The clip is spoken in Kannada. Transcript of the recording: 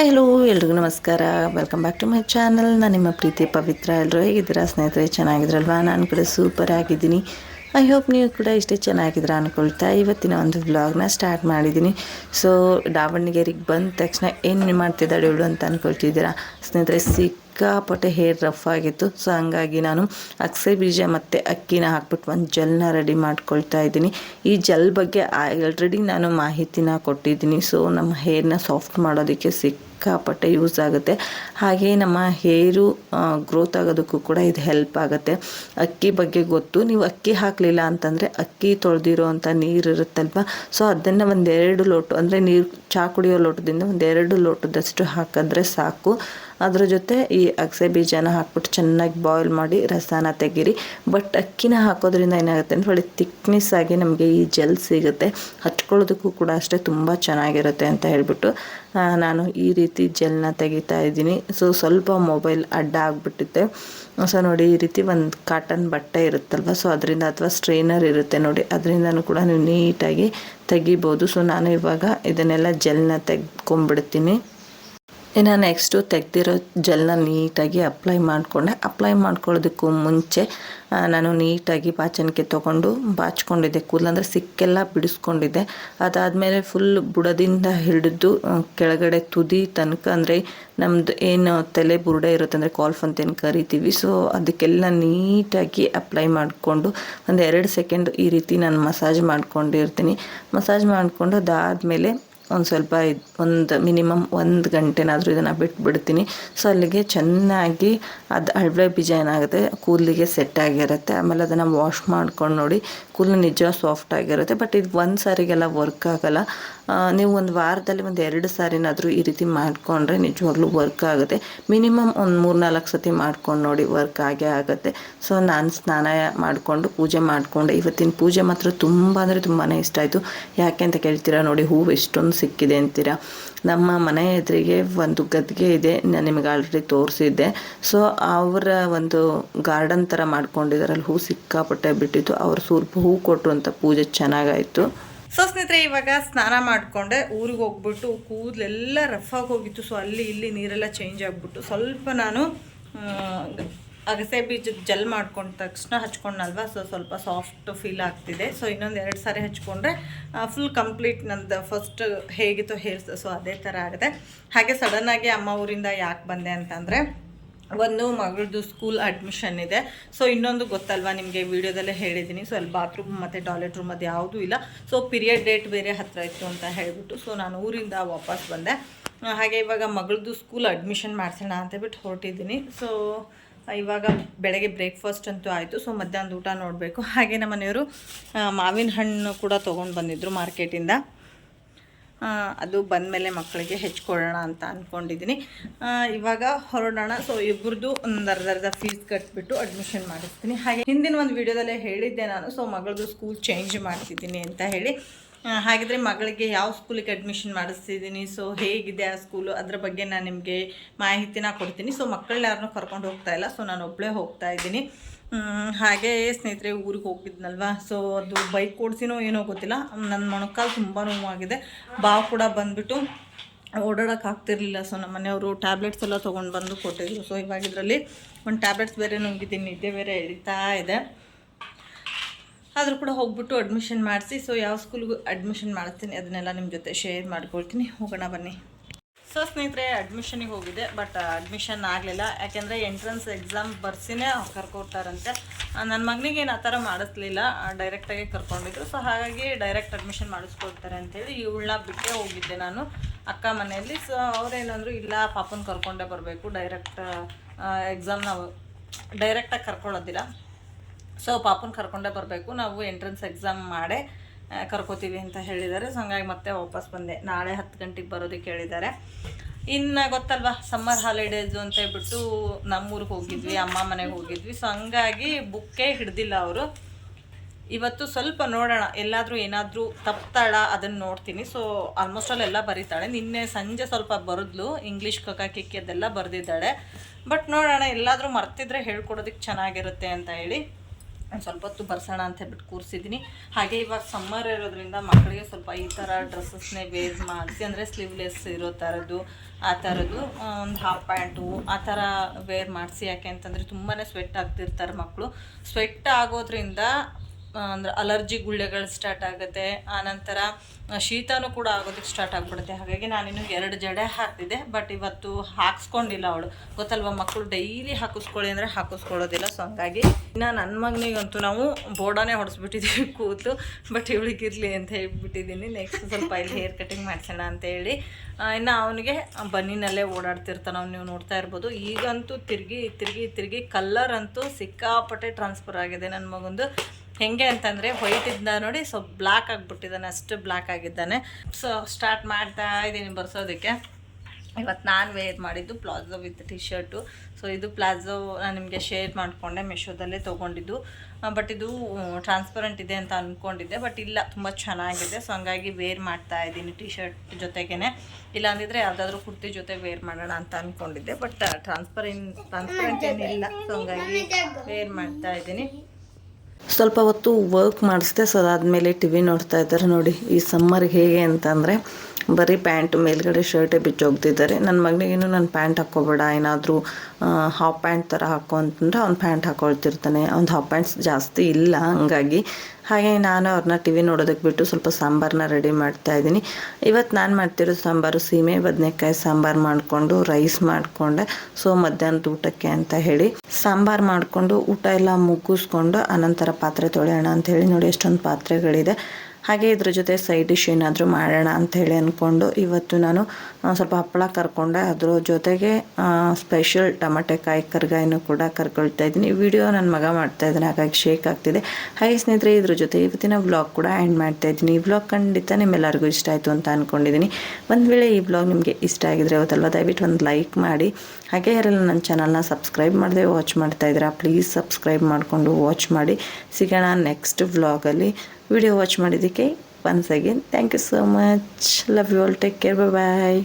ಹಾಯ್, ಹಲೋ, ಎಲ್ರಿಗೂ ನಮಸ್ಕಾರ. Welcome back to my channel ನಾನು ನಿಮ್ಮ ಪ್ರೀತಿ ಪವಿತ್ರ. ಎಲ್ಲರೂ ಹೇಗಿದ್ದೀರಾ? ಸ್ನೇಹಿತರೆ, ಚೆನ್ನಾಗಿದ್ರಲ್ವಾ? ನಾನು ಕೂಡ ಸೂಪರ್ ಆಗಿದ್ದೀನಿ. ಐ ಹೋಪ್ ನೀವು ಕೂಡ ಇಷ್ಟೇ ಚೆನ್ನಾಗಿದ್ದೀರಾ ಅಂದ್ಕೊಳ್ತಾ ಇವತ್ತಿನ ಒಂದು ವ್ಲಾಗ್ನ ಸ್ಟಾರ್ಟ್ ಮಾಡಿದ್ದೀನಿ. ಸೊ ದಾವಣಗೆರೆಗೆ ಬಂದ ತಕ್ಷಣ ಏನು ಮಾಡ್ತಿದ್ದಾಳೆ ಇವಳು ಅಂತ ಅಂದ್ಕೊಳ್ತಿದ್ದೀರಾ ಸ್ನೇಹಿತರೆ, ಸಿಕ್ಕಾಪಟ್ಟೆ ಹೇರ್ ರಫ್ ಆಗಿತ್ತು. ಸೊ ಹಂಗಾಗಿ ನಾನು ಅಕ್ಸೆ ಬೀಜ ಮತ್ತು ಅಕ್ಕಿನ ಹಾಕ್ಬಿಟ್ಟು ಒಂದು ಜೆಲ್ನ ರೆಡಿ ಮಾಡ್ಕೊಳ್ತಾ ಇದ್ದೀನಿ. ಈ ಜೆಲ್ ಬಗ್ಗೆ ಆಲ್ರೆಡಿ ನಾನು ಮಾಹಿತಿನ ಕೊಟ್ಟಿದ್ದೀನಿ. ಸೊ ನಮ್ಮ ಹೇರ್ನ ಸಾಫ್ಟ್ ಮಾಡೋದಕ್ಕೆ ಸಿಕ್ಕಾಪಟ್ಟೆ ಯೂಸ್ ಆಗುತ್ತೆ. ಹಾಗೆ ನಮ್ಮ ಹೇರು ಗ್ರೋತ್ ಆಗೋದಕ್ಕೂ ಕೂಡ ಇದು ಹೆಲ್ಪ್ ಆಗುತ್ತೆ. ಅಕ್ಕಿ ಬಗ್ಗೆ ಗೊತ್ತು. ನೀವು ಅಕ್ಕಿ ಹಾಕಲಿಲ್ಲ ಅಂತಂದರೆ ಅಕ್ಕಿ ತೊಳೆದಿರೋ ಅಂಥ ನೀರು ಇರುತ್ತಲ್ವ ಸೊ ಅದನ್ನು ಒಂದೆರಡು ಲೋಟ, ಅಂದರೆ ನೀರು ಚಹಾ ಕುಡಿಯೋ ಲೋಟದಿಂದ ಒಂದೆರಡು ಲೋಟದಷ್ಟು ಹಾಕಿದ್ರೆ ಸಾಕು. ಅದರ ಜೊತೆ ಈ ಅಗಸೆ ಬೀಜನ ಹಾಕ್ಬಿಟ್ಟು ಚೆನ್ನಾಗಿ ಬಾಯ್ಲ್ ಮಾಡಿ ರಸನ ತೆಗೀರಿ. ಬಟ್ ಅಕ್ಕಿನ ಹಾಕೋದ್ರಿಂದ ಏನಾಗುತ್ತೆ ಅಂದರೆ ಒಳ್ಳೆ ತಿಕ್ನೆಸ್ ಆಗಿ ನಮಗೆ ಈ ಜೆಲ್ ಸಿಗುತ್ತೆ. ಹಚ್ಕೊಳ್ಳೋದಕ್ಕೂ ಕೂಡ ಅಷ್ಟೇ ತುಂಬ ಚೆನ್ನಾಗಿರುತ್ತೆ ಅಂತ ಹೇಳ್ಬಿಟ್ಟು ನಾನು ಈ ರೀತಿ ಜೆಲ್ನ ತೆಗಿತಾ ಇದ್ದೀನಿ. ಸೊ ಸ್ವಲ್ಪ ಮೊಬೈಲ್ ಅಡ್ಡ ಆಗಿಬಿಟ್ಟಿತ್ತೆ. ಸೊ ನೋಡಿ, ಈ ರೀತಿ ಒಂದು ಕಾಟನ್ ಬಟ್ಟೆ ಇರುತ್ತಲ್ವ? ಸೊ ಅದರಿಂದ ಅಥವಾ ಸ್ಟ್ರೈನರ್ ಇರುತ್ತೆ ನೋಡಿ, ಅದರಿಂದನೂ ಕೂಡ ನೀವು ನೀಟಾಗಿ ತೆಗಿಬೋದು. ಸೊ ನಾನು ಇವಾಗ ಇದನ್ನೆಲ್ಲ ಜೆಲ್ನ ತೆಗ್ಕೊಂಡ್ಬಿಡ್ತೀನಿ ಇನ್ನು ನೆಕ್ಸ್ಟು ತೆಗ್ದಿರೋ ಜೆಲ್ನ ನೀಟಾಗಿ ಅಪ್ಲೈ ಮಾಡಿಕೊಂಡೆ. ಅಪ್ಲೈ ಮಾಡ್ಕೊಳ್ಳೋದಕ್ಕೂ ಮುಂಚೆ ನಾನು ನೀಟಾಗಿ ಬಾಚಣಿಕೆ ತೊಗೊಂಡು ಬಾಚ್ಕೊಂಡಿದ್ದೆ. ಕೂದಲಂದರೆ ಸಿಕ್ಕೆಲ್ಲ ಬಿಡಿಸ್ಕೊಂಡಿದ್ದೆ. ಅದಾದಮೇಲೆ ಫುಲ್ ಬುಡದಿಂದ ಹಿಡಿದು ಕೆಳಗಡೆ ತುದಿ ತನಕ ಅಂದರೆ ನಮ್ಮದು ಏನು ತಲೆ ಬುರುಡೆ ಇರುತ್ತೆ ಅಂದರೆ ಕಾಲ್ಫ್ ಅಂತ ಏನು ಕರಿತೀವಿ. ಸೊ ಅದಕ್ಕೆಲ್ಲ ನೀಟಾಗಿ ಅಪ್ಲೈ ಮಾಡಿಕೊಂಡು ಒಂದು ಎರಡು ಸೆಕೆಂಡ್ ಈ ರೀತಿ ನಾನು ಮಸಾಜ್ ಮಾಡ್ಕೊಂಡಿರ್ತೀನಿ. ಮಸಾಜ್ ಮಾಡಿಕೊಂಡು ಅದಾದಮೇಲೆ ಒಂದು ಸ್ವಲ್ಪ ಇದು, ಒಂದು ಮಿನಿಮಮ್ ಒಂದು ಗಂಟೆನಾದರೂ ಇದನ್ನು ಬಿಟ್ಬಿಡ್ತೀನಿ. ಸೊ ಅಲ್ಲಿಗೆ ಚೆನ್ನಾಗಿ ಅದು ಹಳವೆ ಬೀಜ ಏನಾಗುತ್ತೆ, ಕೂದಲಿಗೆ ಸೆಟ್ ಆಗಿರುತ್ತೆ. ಆಮೇಲೆ ಅದನ್ನು ವಾಶ್ ಮಾಡ್ಕೊಂಡು ನೋಡಿ ಕೂದಲು ನಿಜ ಸಾಫ್ಟ್ ಆಗಿರುತ್ತೆ, ಬಟ್ ಇದು ಒಂದು ಸಾರಿಗೆಲ್ಲ ವರ್ಕ್ ಆಗಲ್ಲ. ನೀವು ಒಂದು ವಾರದಲ್ಲಿ ಒಂದು ಎರಡು ಸಾರಿನಾದರೂ ಈ ರೀತಿ ಮಾಡಿಕೊಂಡ್ರೆ ನಿಜವಾಗ್ಲೂ ವರ್ಕ್ ಆಗುತ್ತೆ. ಮಿನಿಮಮ್ ಒಂದು ಮೂರು ನಾಲ್ಕು ಸತಿ ಮಾಡ್ಕೊಂಡು ನೋಡಿ ವರ್ಕ್ ಆಗೇ ಆಗುತ್ತೆ. ಸೊ, ನಾನು ಸ್ನಾನ ಮಾಡಿಕೊಂಡು ಪೂಜೆ ಮಾಡಿಕೊಂಡೆ ಇವತ್ತಿನ ಪೂಜೆ ಮಾತ್ರ ತುಂಬ ಅಂದರೆ ತುಂಬಾ ಇಷ್ಟ ಆಯಿತು. ಯಾಕೆ ಅಂತ ಕೇಳ್ತೀರಾ ನೋಡಿ, ಹೂವು ಎಷ್ಟೊಂದು ಸಿಕ್ಕಿದೆ ಅಂತೀರಾ? ನಮ್ಮ ಮನೆ ಎದುರಿಗೆ ಒಂದು ಗದ್ಗೆ ಇದೆ ನಾನು ನಿಮಗೆ ಆಲ್ರೆಡಿ ತೋರಿಸಿದ್ದೆ. ಸೊ ಅವರ ಒಂದು ಗಾರ್ಡನ್ ಥರ ಮಾಡ್ಕೊಂಡಿದ್ದಾರಲ್ಲಿ ಹೂ ಸಿಕ್ಕಾಪಟ್ಟೆ ಬಿಟ್ಟಿತ್ತು. ಅವ್ರು ಸ್ವಲ್ಪ ಹೂ ಕೊಟ್ಟರು ಅಂತ ಪೂಜೆ ಚೆನ್ನಾಗಾಯಿತು. ಸೊ ಸ್ನೇಹಿತರೆ, ಇವಾಗ ಸ್ನಾನ ಮಾಡಿಕೊಂಡೆ. ಊರಿಗೆ ಹೋಗ್ಬಿಟ್ಟು ಕೂದಲೆಲ್ಲ ರಫ್ ಆಗಿ ಹೋಗಿತ್ತು. ಸೊ ಅಲ್ಲಿ, ಇಲ್ಲಿ ನೀರೆಲ್ಲ ಚೇಂಜ್ ಆಗಿಬಿಟ್ಟು ಸ್ವಲ್ಪ ನಾನು ಅಗಸೆ ಬೀಜದ ಜೆಲ್ ಮಾಡ್ಕೊಂಡ ತಕ್ಷಣ ಹಚ್ಕೊಂಡಲ್ವ ಸೊ ಸ್ವಲ್ಪ ಸಾಫ್ಟ್ ಫೀಲ್ ಆಗ್ತಿದೆ. ಸೊ ಇನ್ನೊಂದು ಎರಡು ಸಾರಿ ಹಚ್ಕೊಂಡ್ರೆ ಫುಲ್ ಕಂಪ್ಲೀಟ್ ನಂದು ಫಸ್ಟ್ ಹೇಗಿತ್ತು ಹೇರ್ಸ್ ಸೊ ಅದೇ ಥರ ಆಗಿದೆ ಹಾಗೆ ಸಡನ್ನಾಗಿ ಅಮ್ಮ ಊರಿಂದ ಯಾಕೆ ಬಂದೆ ಅಂತಂದರೆ, ಒಂದು ಮಗಳದ್ದು ಸ್ಕೂಲ್ ಅಡ್ಮಿಷನ್ ಇದೆ. ಸೊ ಇನ್ನೊಂದು ಗೊತ್ತಲ್ವಾ? ನಿಮಗೆ ವಿಡಿಯೋದಲ್ಲೇ ಹೇಳಿದ್ದೀನಿ ಸೊ ಅಲ್ಲಿ ಬಾತ್ರೂಮ್ ಮತ್ತು ಟಾಯ್ಲೆಟ್ ರೂಮ್ ಅದು ಯಾವುದೂ ಇಲ್ಲ. ಸೊ ಪಿರಿಯಡ್ ಡೇಟ್ ಬೇರೆ ಹತ್ತಿರ ಇತ್ತು ಅಂತ ಹೇಳಿಬಿಟ್ಟು ಸೊ ನಾನು ಊರಿಂದ ವಾಪಸ್ ಬಂದೆ. ಹಾಗೆ ಇವಾಗ ಮಗಳದ್ದು ಸ್ಕೂಲ್ ಅಡ್ಮಿಷನ್ ಮಾಡಿಸೋಣ ಅಂತ ಬಿಟ್ಟು ಹೊರಟಿದ್ದೀನಿ. ಸೊ ಇವಾಗ ಬೆಳಗ್ಗೆ ಬ್ರೇಕ್ಫಾಸ್ಟ್ ಅಂತೂ ಆಯಿತು ಸೊ ಮಧ್ಯಾಹ್ನದ ಊಟ ನೋಡಬೇಕು. ಹಾಗೆ ನಮ್ಮ ಮನೆಯವರು ಮಾವಿನ ಹಣ್ಣು ಕೂಡ ತೊಗೊಂಡು ಬಂದಿದ್ದರು ಮಾರ್ಕೆಟಿಂದ ಅದು ಬಂದ ಮೇಲೆ ಮಕ್ಕಳಿಗೆ ಹೆಚ್ಕೊಳ್ಳೋಣ ಅಂತ ಅಂದ್ಕೊಂಡಿದ್ದೀನಿ ಇವಾಗ ಹೊರಡೋಣ. ಸೊ ಇಬ್ಬರದ್ದು ಒಂದು ಅರ್ಧ ಅರ್ಧ ಫೀಸ್ ಕಟ್ಬಿಟ್ಟು ಅಡ್ಮಿಷನ್ ಮಾಡಿಸ್ತೀನಿ. ಹಾಗೆ ಹಿಂದಿನ ಒಂದು ವಿಡಿಯೋದಲ್ಲೇ ಹೇಳಿದ್ದೆ ನಾನು. ಸೊ ಮಗಳದು ಸ್ಕೂಲ್ ಚೇಂಜ್ ಮಾಡ್ತಿದ್ದೀನಿ ಅಂತ ಹೇಳಿ. ಹಾಗಿದ್ರೆ ಮಗಳಿಗೆ ಯಾವ ಸ್ಕೂಲಿಗೆ ಅಡ್ಮಿಷನ್ ಮಾಡಿಸ್ತಿದ್ದೀನಿ? ಸೊ ಹೇಗಿದೆ ಆ ಸ್ಕೂಲು ಅದ್ರ ಬಗ್ಗೆ ನಾನು ನಿಮಗೆ ಮಾಹಿತಿನ ಕೊಡ್ತೀನಿ. ಸೊ ಮಕ್ಕಳನ್ನ ಯಾರನ್ನು ಕರ್ಕೊಂಡು ಹೋಗ್ತಾ ಇಲ್ಲ. ಸೊ ನಾನು ಒಬ್ಬಳೇ ಹೋಗ್ತಾ ಇದ್ದೀನಿ. ಹಾಗೆ ಸ್ನೇಹಿತರೆ, ಊರಿಗೆ ಹೋಗಿದ್ನಲ್ವ? ಸೊ ಅದು ಬೈಕ್ ಓಡಿಸಿನೋ ಏನೋ ಗೊತ್ತಿಲ್ಲ. ನನ್ನ ಮೊಣಕಾಲು ತುಂಬ ನೋವಾಗಿದೆ. ಬಾವು ಕೂಡ ಬಂದುಬಿಟ್ಟು ಆಗ್ತಿರ್ಲಿಲ್ಲ. ಸೊ ನಮ್ಮ ಮನೆಯವರು ಟ್ಯಾಬ್ಲೆಟ್ಸ್ ಎಲ್ಲ ತೊಗೊಂಡು ಬಂದು ಕೊಟ್ಟಿದ್ರು. ಸೊ ಇವಾಗ ಇದರಲ್ಲಿ ಒಂದು ಟ್ಯಾಬ್ಲೆಟ್ಸ್ ಬೇರೆ ನುಂಗಿದ್ದೀನಿ. ನಿದ್ದೆ ಬೇರೆ ಎಳಿತಾ ಇದೆ. ಆದರೂ ಕೂಡ ಹೋಗ್ಬಿಟ್ಟು ಅಡ್ಮಿಷನ್ ಮಾಡಿಸಿ ಸೊ ಯಾವ ಸ್ಕೂಲ್ಗೂ ಅಡ್ಮಿಷನ್ ಮಾಡ್ತೀನಿ ಅದನ್ನೆಲ್ಲ ನಿಮ್ಮ ಜೊತೆ ಶೇರ್ ಮಾಡ್ಕೊಳ್ತೀನಿ. ಹೋಗೋಣ ಬನ್ನಿ. ಸೊ ಸ್ನೇಹಿತರೆ ಅಡ್ಮಿಷನಿಗೆ ಹೋಗಿದೆ ಬಟ್ ಅಡ್ಮಿಷನ್ ಆಗಲಿಲ್ಲ. ಯಾಕೆಂದರೆ ಎಂಟ್ರೆನ್ಸ್ ಎಕ್ಸಾಮ್ ಬರ್ಸಿನೇ ಕರ್ಕೊಡ್ತಾರಂತೆ. ನನ್ನ ಮಗನಿಗೆ ಏನು ಆ ಥರ ಮಾಡಿಸ್ಲಿಲ್ಲ ಡೈರೆಕ್ಟಾಗಿ ಕರ್ಕೊಂಡಿದ್ರು ಸೊ ಹಾಗಾಗಿ ಡೈರೆಕ್ಟ್ ಅಡ್ಮಿಷನ್ ಮಾಡಿಸ್ಕೊಡ್ತಾರೆ ಅಂತೇಳಿ ಇವಳನ್ನ ಬಿಟ್ಟೇ ಹೋಗಿದ್ದೆ ನಾನು ಅಕ್ಕ ಮನೆಯಲ್ಲಿ. ಸೊ ಅವ್ರೇನಂದ್ರು ಇಲ್ಲ, ಪಾಪನ ಕರ್ಕೊಂಡೇ ಬರಬೇಕು ಡೈರೆಕ್ಟ್ ಎಕ್ಸಾಮ್ ನಾವು ಡೈರೆಕ್ಟಾಗಿ ಕರ್ಕೊಳ್ಳೋದಿಲ್ಲ. ಸೊ ಪಾಪನ ಕರ್ಕೊಂಡೇ ಬರಬೇಕು. ನಾವು ಎಂಟ್ರೆನ್ಸ್ ಎಕ್ಸಾಮ್ ಮಾಡೇ ಕರ್ಕೋತೀವಿ ಅಂತ ಹೇಳಿದ್ದಾರೆ. ಸೊ ಹಂಗಾಗಿ ಮತ್ತೆ ವಾಪಸ್ ಬಂದೆ. ನಾಳೆ ಹತ್ತು ಗಂಟೆಗೆ ಬರೋದಕ್ಕೆ ಹೇಳಿದ್ದಾರೆ ಇನ್ನು ಗೊತ್ತಲ್ವಾ ಸಮ್ಮರ್ ಹಾಲಿಡೇಸು ಅಂತ ಹೇಳ್ಬಿಟ್ಟು ನಮ್ಮೂರಿಗೆ ಹೋಗಿದ್ವಿ, ಅಮ್ಮ ಮನೆಗೆ ಹೋಗಿದ್ವಿ. ಸೊ ಹಂಗಾಗಿ ಬುಕ್ಕೇ ಹಿಡ್ದಿಲ್ಲ ಅವರು. ಇವತ್ತು ಸ್ವಲ್ಪ ನೋಡೋಣ. ಎಲ್ಲಾದರೂ ಏನಾದರೂ ತಪ್ತಾಳ ಅದನ್ನು ನೋಡ್ತೀನಿ. ಸೊ ಆಲ್ಮೋಸ್ಟ್ ಆಲ್ ಎಲ್ಲ ಬರೀತಾಳೆ. ನಿನ್ನೆ ಸಂಜೆ ಸ್ವಲ್ಪ ಬರೆದ್ಲು ಇಂಗ್ಲೀಷ್ ಕಕ್ಕ ಕಿಕ್ಕಿ ಅದೆಲ್ಲ ಬರೆದಿದ್ದಾಳೆ. ಬಟ್ ನೋಡೋಣ, ಎಲ್ಲಾದರೂ ಮರ್ತಿದ್ರೆ ಹೇಳ್ಕೊಡೋದಕ್ಕೆ ಚೆನ್ನಾಗಿರುತ್ತೆ ಅಂತ ಹೇಳಿ. ಒಂದು ಸ್ವಲ್ಪ ಹೊತ್ತು ಬರ್ಸೋಣ ಅಂತ ಹೇಳ್ಬಿಟ್ಟು ಕೂರಿಸಿದ್ದೀನಿ. ಹಾಗೆ ಇವಾಗ ಸಮ್ಮರ್ ಇರೋದ್ರಿಂದ ಮಕ್ಕಳಿಗೆ ಸ್ವಲ್ಪ ಈ ಥರ ಡ್ರೆಸ್ಸಸ್ನೇ ವೇರ್ ಮಾಡಿಸಿ, ಅಂದರೆ ಸ್ಲೀವ್ಲೆಸ್ ಇರೋ ಥರದ್ದು ಆ ಥರದ್ದು ಒಂದು ಹಾಫ್ ಪ್ಯಾಂಟು ಆ ಥರ ವೇರ್ ಮಾಡಿಸಿ. ಯಾಕೆ ಅಂತಂದರೆ ತುಂಬಾ ಸ್ವೆಟ್ ಆಗ್ತಿರ್ತಾರೆ ಮಕ್ಕಳು ಸ್ವೆಟ್ ಆಗೋದ್ರಿಂದ ಅಂದರೆ ಅಲರ್ಜಿ ಗುಳ್ಳೆಗಳು ಸ್ಟಾರ್ಟ್ ಆಗುತ್ತೆ. ಆನಂತರ ಶೀತನೂ ಕೂಡ ಆಗೋದಕ್ಕೆ ಸ್ಟಾರ್ಟ್ ಆಗಿಬಿಡುತ್ತೆ. ಹಾಗಾಗಿ ನಾನಿನ್ನು ಎರಡು ಜಡೆ ಹಾಕ್ತಿದ್ದೆ ಬಟ್ ಇವತ್ತು ಹಾಕ್ಸ್ಕೊಂಡಿಲ್ಲ ಅವಳು. ಗೊತ್ತಲ್ವ ಮಕ್ಕಳು ಡೈಲಿ ಹಾಕಿಸ್ಕೊಳ್ಳಿ ಅಂದರೆ ಹಾಕಿಸ್ಕೊಳ್ಳೋದಿಲ್ಲ. ಸೊ ಹಂಗಾಗಿ ಇನ್ನು ನನ್ನ ಮಗನಿಗಂತೂ ನಾವು ಬೋರ್ಡನೇ ಹೊಡೆಸ್ಬಿಟ್ಟಿದ್ದೀವಿ ಕೂತು ಬಟ್ ಇವಳಿಗಿರಲಿ ಅಂತ ಹೇಳ್ಬಿಟ್ಟಿದ್ದೀನಿ. ನೆಕ್ಸ್ಟ್ ಸ್ವಲ್ಪ ಇಲ್ಲಿ ಹೇರ್ ಕಟಿಂಗ್ ಮಾಡ್ಸೋಣ ಅಂತ ಹೇಳಿ. ಇನ್ನು ಅವನಿಗೆ ಬನ್ನಿನಲ್ಲೇ ಓಡಾಡ್ತಿರ್ತಾನೆ ಅವ್ನು. ನೀವು ನೋಡ್ತಾ ಇರ್ಬೋದು. ಈಗಂತೂ ತಿರುಗಿ ತಿರುಗಿ ತಿರುಗಿ ಕಲ್ಲರ್ ಅಂತೂ ಸಿಕ್ಕಾಪಟ್ಟೆ ಟ್ರಾನ್ಸ್ಫರ್ ಆಗಿದೆ ನನ್ನ ಮಗಂದು. ಹೆಂಗೆ ಅಂತಂದರೆ ಇದ್ದ ನೋಡಿ ಸ್ವಲ್ಪ ಬ್ಲ್ಯಾಕ್ ಆಗಿಬಿಟ್ಟಿದ್ದಾನೆ, ಅಷ್ಟು ಬ್ಲ್ಯಾಕ್ ಆಗಿದ್ದಾನೆ. ಸೊ ಸ್ಟಾರ್ಟ್ ಮಾಡ್ತಾ ಇದ್ದೀನಿ ಬರ್ಸೋದಕ್ಕೆ. ಇವತ್ತು ನಾನು ವೇರ್ ಮಾಡಿದ್ದು palazzo with T shirt so ಇದು ಪ್ಲಾಜೋ ನಾನು ನಿಮಗೆ ಶೇರ್ ಮಾಡಿಕೊಂಡೆ ಮೆಶೋದಲ್ಲೇ ತೊಗೊಂಡಿದ್ದು. ಬಟ್ ಇದು ಟ್ರಾನ್ಸ್ಪರೆಂಟ್ ಇದೆ ಅಂತ ಅಂದ್ಕೊಂಡಿದ್ದೆ ಬಟ್ ಇಲ್ಲ, ತುಂಬ ಚೆನ್ನಾಗಿದೆ. ಸೊ ಹಂಗಾಗಿ ವೇರ್ ಮಾಡ್ತಾ ಇದ್ದೀನಿ ಟಿ ಶರ್ಟ್ ಜೊತೆಗೇ ಇಲ್ಲ ಅಂದಿದ್ರೆ ಯಾವುದಾದ್ರೂ ಕುರ್ತಿ ಜೊತೆ ವೇರ್ ಮಾಡೋಣ ಅಂತ ಅಂದ್ಕೊಂಡಿದ್ದೆ ಬಟ್ ಟ್ರಾನ್ಸ್ಪರೆಂಟ್ ಟ್ರಾನ್ಸ್ಪರೆಂಟ್ ಏನಿಲ್ಲ. ಸೊ ಹಂಗಾಗಿ ವೇರ್ ಮಾಡ್ತಾ ಇದ್ದೀನಿ. ಸ್ವಲ್ಪ ಹೊತ್ತು ವರ್ಕ್ ಮಾಡಿಸ್ದೆ ಸೊ ಅದಾದಮೇಲೆ ಟಿ ನೋಡ್ತಾ ಇದ್ದಾರೆ ನೋಡಿ ಈ ಸಮ್ಮರ್ಗೆ ಹೇಗೆ ಅಂತಂದರೆ. ಬರೀ ಪ್ಯಾಂಟ್ ಮೇಲ್ಗಡೆ ಶರ್ಟೇ ಬಿಚ್ಚೋಗ್ತಿದ್ದಾರೆ ನನ್ನ ಮಗನಿಗೇನು ನಾನು ಪ್ಯಾಂಟ್ ಹಾಕೋಬೇಡ ಏನಾದರೂ ಹಾಫ್ ಪ್ಯಾಂಟ್ ಥರ ಹಾಕೋ ಅಂತಂದ್ರೆ ಅವ್ನು ಪ್ಯಾಂಟ್ ಹಾಕೊಳ್ತಿರ್ತಾನೆ. ಅವ್ನು ಹಾಫ್ ಪ್ಯಾಂಟ್ಸ್ ಜಾಸ್ತಿ ಇಲ್ಲ, ಹಂಗಾಗಿ. ಹಾಗೆ ನಾನು ಅವ್ರನ್ನ ಟಿ ವಿ ನೋಡೋದಕ್ಕೆ ಬಿಟ್ಟು ಸ್ವಲ್ಪ ಸಾಂಬಾರನ್ನ ರೆಡಿ ಮಾಡ್ತಾ ಇದ್ದೀನಿ. ಇವತ್ತು ನಾನು ಮಾಡ್ತಿರೋ ಸಾಂಬಾರು ಸೀಮೆ, ಬದನೆಕಾಯಿ ಸಾಂಬಾರು ಮಾಡಿಕೊಂಡು ರೈಸ್ ಮಾಡಿಕೊಂಡೆ. ಸೊ ಮಧ್ಯಾಹ್ನದ ಊಟಕ್ಕೆ ಅಂತ ಹೇಳಿ. ಸಾಂಬಾರು ಮಾಡಿಕೊಂಡು, ಊಟ ಎಲ್ಲ ಮುಗಿಸ್ಕೊಂಡು, ಅನಂತರ ಪಾತ್ರೆ ತೊಳೆಯೋಣ ಅಂತ ಹೇಳಿ ನೋಡಿ ಎಷ್ಟೊಂದು ಪಾತ್ರೆಗಳಿದೆ. ಹಾಗೆ ಇದ್ರ ಜೊತೆ ಸೈಡ್ ಡಿಶ್ ಏನಾದರೂ ಮಾಡೋಣ ಅಂತ ಹೇಳಿ ಅಂದ್ಕೊಂಡು ಇವತ್ತು ನಾನು ಸ್ವಲ್ಪ ಹಪ್ಪಳ ಕರ್ಕೊಂಡೆ. ಅದ್ರ ಜೊತೆಗೆ ಸ್ಪೆಷಲ್ ಟಮಾಟೆಕಾಯಿ ಕರ್ಗಾಯಿನೂ ಕೂಡ ಕರ್ಕೊಳ್ತಾ ಇದ್ದೀನಿ. ವಿಡಿಯೋ ನನ್ನ ಮಗ ಮಾಡ್ತಾ ಇದ್ದೀನಿ, ಹಾಗಾಗಿ ಶೇಕ್ ಆಗ್ತಿದೆ. ಹಾಗೆ ಸ್ನೇಹಿತರೆ, ಇದ್ರ ಜೊತೆ ಇವತ್ತಿನ ವ್ಲಾಗ್ ಕೂಡ ಆ್ಯಂಡ್ ಮಾಡ್ತಾ ಇದ್ದೀನಿ. ಈ ವ್ಲಾಗ್ ಖಂಡಿತ ನಿಮ್ಮೆಲ್ಲರಿಗೂ ಇಷ್ಟ ಆಯಿತು ಅಂತ ಅಂದ್ಕೊಂಡಿದ್ದೀನಿ ಒಂದು ವೇಳೆ ಈ ವ್ಲಾಗ್ ನಿಮಗೆ ಇಷ್ಟ ಆಗಿದ್ರೆ ಅವತ್ತಲ್ವ, ದಯವಿಟ್ಟು ಒಂದು ಲೈಕ್ ಮಾಡಿ. ಹಾಗೆ ಯಾರೆಲ್ಲ ನನ್ನ ಚಾನಲ್ನ ಸಬ್ಸ್ಕ್ರೈಬ್ ಮಾಡದೆ ವಾಚ್ ಮಾಡ್ತಾ ಇದ್ದೀರಾ ಪ್ಲೀಸ್ ಸಬ್ಸ್ಕ್ರೈಬ್ ಮಾಡಿಕೊಂಡು ವಾಚ್ ಮಾಡಿ. ಸಿಗೋಣ ನೆಕ್ಸ್ಟ್ ವ್ಲಾಗಲ್ಲಿ ವಿಡಿಯೋ ವಾಚ್ ಮಾಡಿದ್ದಕ್ಕೆ once again thank you so much love you all take care bye